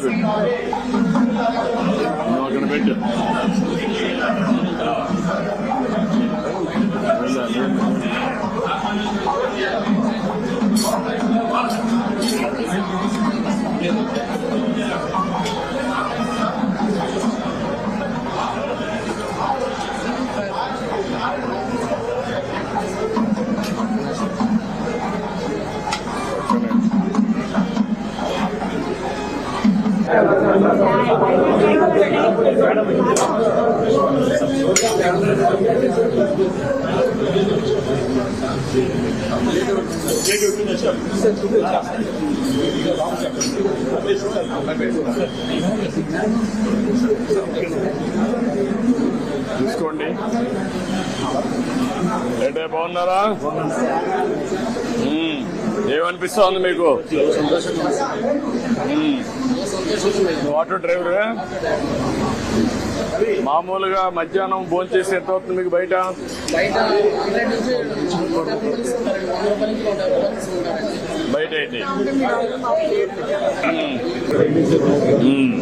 better. You're not going to make it. Where's? తీసుకోండి. అంటే బాగున్నారా? ఏమనిపిస్తా ఏమనిపిస్తోంది మీకు? ఆటో డ్రైవరే? మామూలుగా మధ్యాహ్నం భోజనం చేసి ఎంత అవుతుంది మీకు బయట? బయట అయితే. మ్మ్.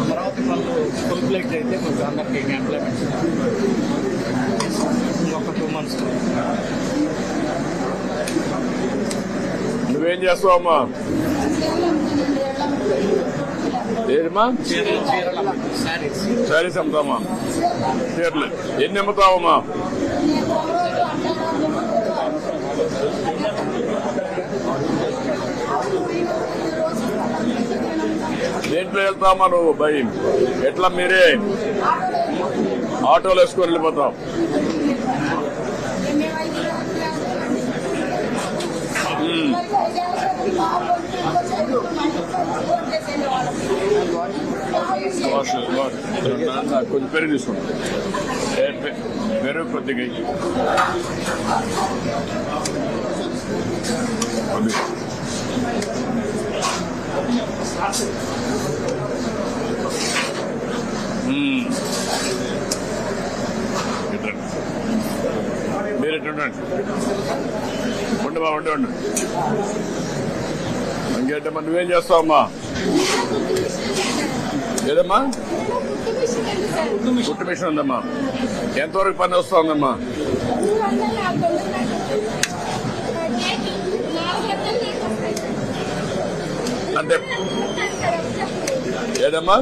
అమరావతి వాళ్ళు ఫుల్ ప్లేట్ అయితే కొంచెం అందరికి ఎంప్లాయ్మెంట్ ఒక టూ మంత్స్ ఏం చేస్తావమ్మా అమ్మా? శారీస్ అమ్ముతామా చీరలు. ఎన్ని అమ్ముతావమ్మా? దేంట్లో వెళ్తామా నువ్వు? భయం ఎట్లా మీరే? ఆటోలు వేసుకొని వెళ్ళిపోతావు. Wash wash. నాకు కొంచెం పెరుగు తీసుకుంటాం ఏ, పెరుగు కొద్దిగా మీరు ఇటు ఉండండి ఉండు బా ఉండు ఉండు ఇంకేంటమ్మా నువ్వేం చేస్తావమ్మా ఏదమ్మా కుట్టు మిషన్ ఉందమ్మా. ఎంతవరకు పని వస్తుందమ్మా అంటే ఏదమ్మా?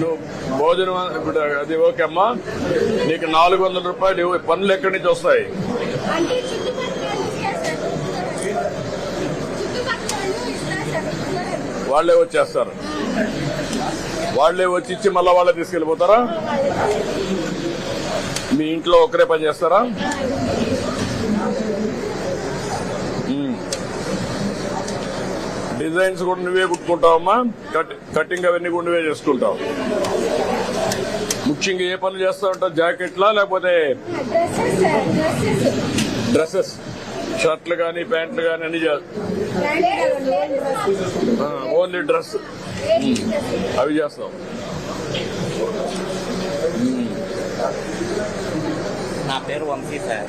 నువ్వు భోజనం ఇప్పుడు అది ఓకే అమ్మా. నీకు నాలుగు వందల రూపాయలు. పనులు ఎక్కడి నుంచి వస్తాయి అంటే చుట్టుపక్కల వాళ్ళు ఇస్తారు సార్ చుట్టుపక్కల వాళ్ళు ఇస్తారు సార్ వాళ్ళే వచ్చేస్తారు. వాళ్ళే వచ్చి ఇచ్చి మళ్ళా వాళ్ళే తీసుకెళ్ళిపోతారా? మీ ఇంట్లో ఒకరే పని చేస్తారా. డిజైన్స్ కూడా నువ్వే కుట్టుకుంటావమ్మా. కట్ కటింగ్ అవన్నీ కూడా నువ్వే చేసుకుంటావు. ముఖ్యంగా ఏ పనులు చేస్తా ఉంటావు? జాకెట్లా లేకపోతే డ్రెస్సెస్. షర్ట్లు కానీ ప్యాంట్లు కానీ అన్ని చేస్తావు ఓన్లీ డ్రెస్. అవి చేస్తావు నా పేరు వంశీ సార్.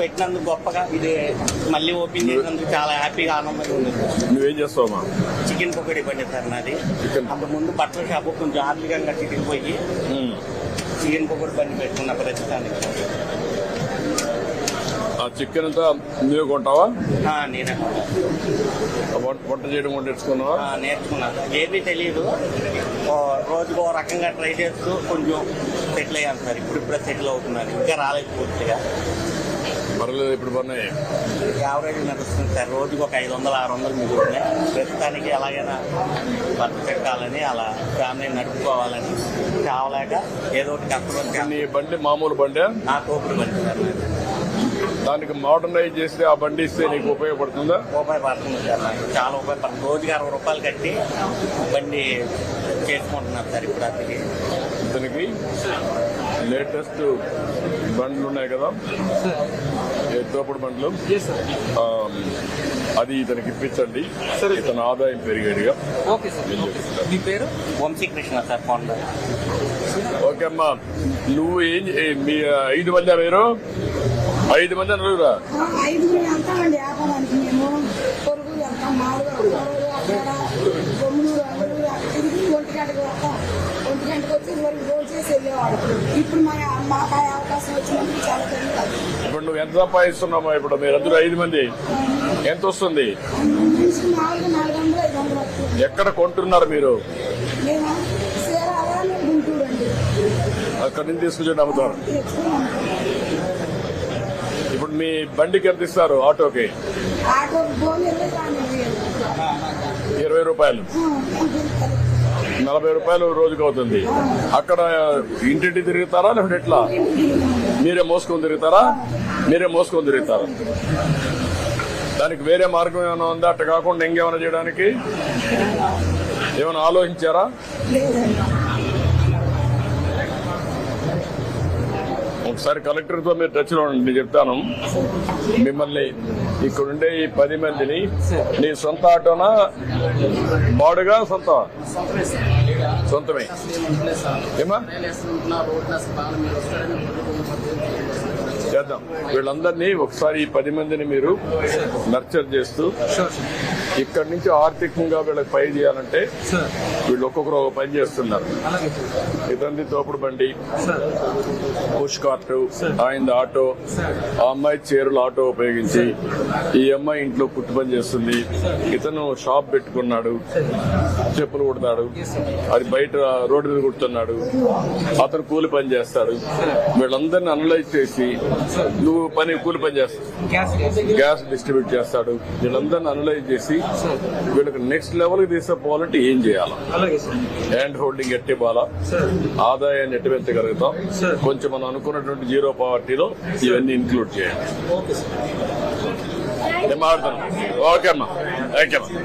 పెట్టినందుకు గొప్పగా ఇది మళ్ళీ ఓపెన్ చేసినందుకు చాలా హ్యాపీగా ఆనందంగా ఉంది. నువ్వేం చేస్తావమ్మా చికెన్ పకోడీ బండి సార్ నాది. చికెన్. అంత ముందు బట్టల షాపు కొంచెం ఆర్థికంగా చిరిగిపోయి. చికెన్ పకోడీ బండి పెట్టుకున్న ప్రస్తుతానికి. ఆ చికెన్ అంతా నువ్వే కొంటావా? నేనే వంట చేయడం కూడా నేర్చుకున్నావా? నేర్చుకున్నాను ఏమీ తెలియదు రోజుకు ఓ రకంగా ట్రై చేస్తూ కొంచెం సెటిల్ అయ్యాను సార్. ఇప్పుడు ఇప్పుడే సెటిల్ అవుతున్నాను. ఇంకా రాలేదు పూర్తిగా. పర్లేదు ఇప్పుడు పన్నాయి యావరేజ్ నడుస్తుంది సార్ రోజుకు ఒక ఐదు వందలు ఆరు వందలు మిగులుతున్నాయి. ప్రస్తుతానికి ఎలాగైనా బతుకు పెట్టాలని అలా ఫ్యామిలీని నడుపుకోవాలని కావలేక ఏదో ఒకటి కష్టపడి నీ బండి మామూలు బండి? నా తోపుడు బండి సార్. దానికి మోడర్నైజ్ చేస్తే ఆ బండి ఇస్తే నీకు ఉపయోగపడుతుందా? ఉపయోగపడుతుంది సార్ నాకు. చాలా ఉపయోగపడుతుంది రోజుకి అరవై రూపాయలు కట్టి బండి చేసుకుంటున్నాను సార్ ఇప్పుడు అతనికి ఇతనికి లేటెస్ట్ బండ్లు ఉన్నాయి కదా? ఏ తోపుడు బండ్లు? ఆ, అది ఇతనికి ఇప్పించండి. ఇతని ఆదాయం పెరిగేదిగా. మీ పేరు? వంశీకృష్ణ సార్ కొండ ఓకే అమ్మా. నువ్వు ఏం మీ ఐదు మంది మీరు? ఐదు మంది నలుగురా చేసి వెళ్ళేవాడు ఇప్పుడు మా మాకు ఆ అవకాశం వచ్చినందుకు చాలా ధన్యవాదాలు. ఇప్పుడు నువ్వు ఎంత సంపాదిస్తున్నామా ఇప్పుడు? మీరందరూ ఐదు మంది. ఎంత వస్తుంది? మనిషి మామూలుగా నాలుగు వందలు ఐదు వందలు వస్తుంది. ఎక్కడ కొంటున్నారు మీరు? మేము సీరాల గుంటూరు అండి. అక్కడి నుంచి తీసుకొచ్చి అమ్ముతారు. ఇప్పుడు మీ బండికి ఎంత ఇస్తారు ఆటోకి? ఆటో ఇరవై రూపాయలు. నలభై రూపాయలు రోజుకి అవుతుంది అక్కడ ఇంటింటి తిరుగుతారా లేకపోతే ఎట్లా? మీరే మోసుకొని తిరుగుతారా? మీరే మోసుకొని తిరుగుతారా? దానికి వేరే మార్గం ఏమైనా ఉందా? అట్ట కాకుండా ఇంకేమైనా చేయడానికి? ఏమైనా ఆలోచించారా? ఒకసారి కలెక్టర్తో మీరు టచ్లో ఉండండి నేను చెప్తాను. మిమ్మల్ని ఇక్కడ ఉండే ఈ పది మందిని నీ సొంత ఆటోనా? బాడుగా సొంత? సొంతమే. ఏమా చేద్దాం. వీళ్ళందరినీ ఒకసారి ఈ పది మందిని మీరు నర్చర్ చేస్తూ ఇక్కడి నుంచి ఆర్థికంగా వీళ్ళకి పై చేయాలంటే వీళ్ళు ఒక్కొక్కరు ఒక పని చేస్తున్నారు. ఇతనిది తోపుడు బండి పుష్ కార్టు ఆయన ఆటో ఆ అమ్మాయి చీరలు ఆటో ఉపయోగించి ఈ అమ్మాయి ఇంట్లో కుట్టు పని చేస్తుంది. ఇతను షాప్ పెట్టుకున్నాడు చెప్పులు కుడతాడు అది బయట రోడ్డు మీద కుడుతున్నాడు అతను కూలి పని చేస్తాడు. వీళ్ళందరినీ అనలైజ్ చేసి నువ్వు పని కూలి పని చేస్తావు గ్యాస్ డిస్ట్రిబ్యూట్ చేస్తాడు. వీళ్ళందరినీ అనలైజ్ చేసి వీళ్ళకి నెక్స్ట్ లెవెల్కి తీసుకుపోవాలంటే ఏం చేయాలి? హ్యాండ్ హోల్డింగ్ ఎట్టి బాలా? సార్. ఆదాయాన్ని ఎట్టి పెంచగలుగుతాం. కొంచెం మనం అనుకున్నటువంటి జీరో పావర్టీలో ఇవన్నీ ఇంక్లూడ్ చేయండి. ఓకే అమ్మా. థ్యాంక్ యూ అమ్మా.